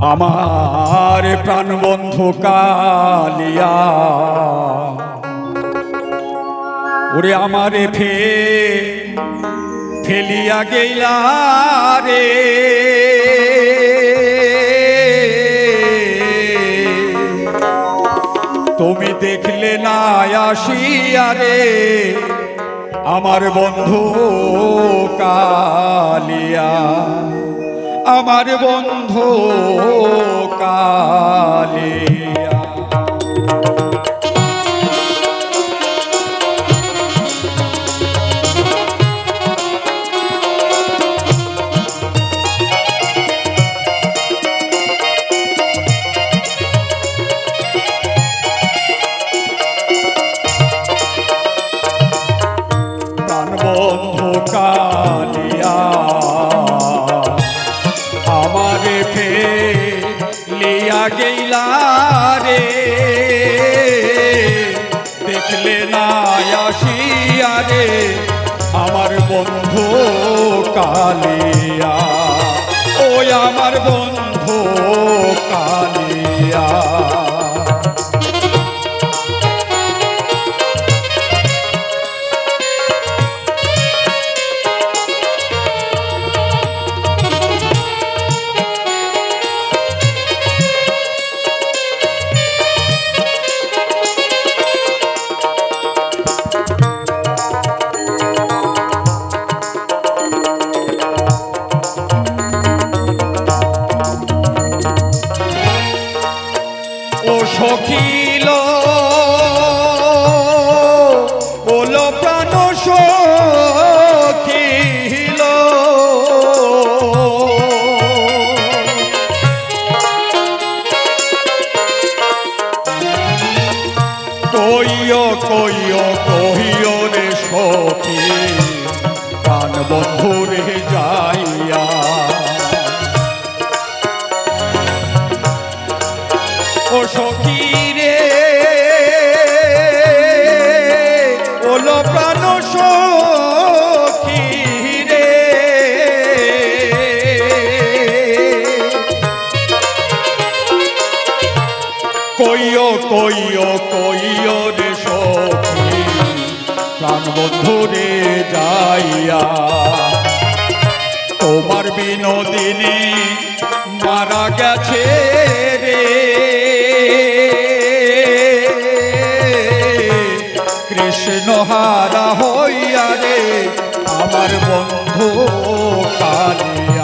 আমার প্রাণবন্ধু কালিয়া। ওরে আমারে ফে, ফেলিয়া গেলা রে। তুমি দেখলে না আসিয়া রে, আমার বন্ধু কালিয়া। আমার বন্ধু কালিয়া। গেলা রে। দেখলে না আসিয়া রে আমার বন্ধু কালিয়া। ওই আমার বন্ধু কালিয়া। সখী প্রাণ বন্ধুরে যাইয়া। ও সখী রে প্রাণ সখী রে। কইও প্রাণ বন্ধুরে যাইয়া, তোমার বিনোদিনী মারা গেছে রে। কৃষ্ণ হারা হইয়া রে, আমার বন্ধু কালিয়া।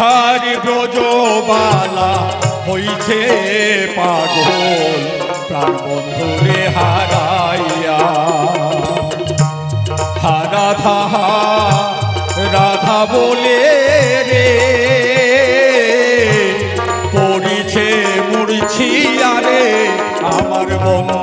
হারি ব্রজবালা হইছে পাগল, প্রাণ বন্ধুরে হারাইয়া। হা রাধা রাধা বলে রে, পড়িছে মুড়ছি আরে আমার বন্ধু।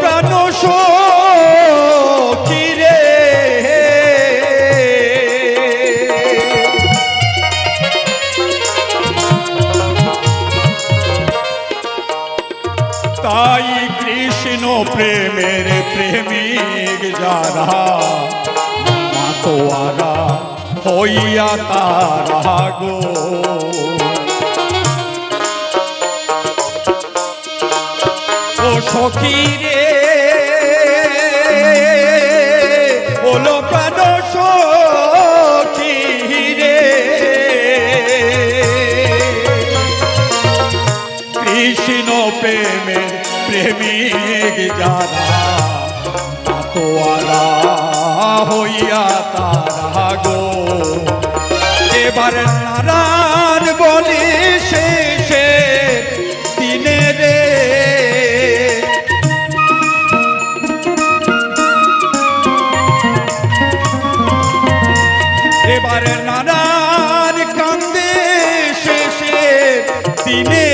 প্রাণ কিরে তাই কৃষ্ণ প্রেমের প্রেমিক হইয়া তারা গো। এবার নারায়ণ বলি শেষে দিনে রে। এবার নানান কান্দে শেষে দিনে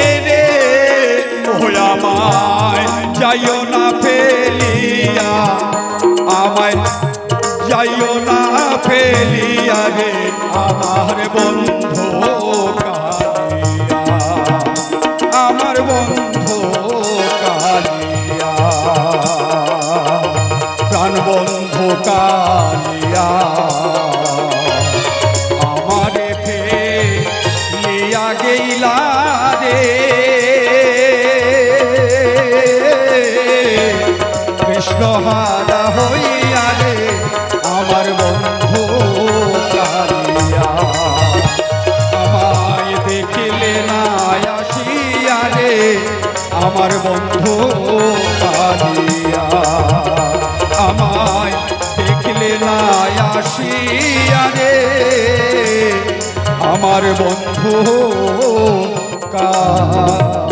ফেলিয়া রে আমার বন্ধু কালিয়া। আমার বন্ধু কালিয়া। প্রাণ বন্ধু কালিয়া। আমারে ফেলিয়া গেইলা রে। কৃষ্ণ হারা হইয়া আমার বন্ধু আমায় দেখলে না আসিয়া রে। আমার বন্ধু কালিয়া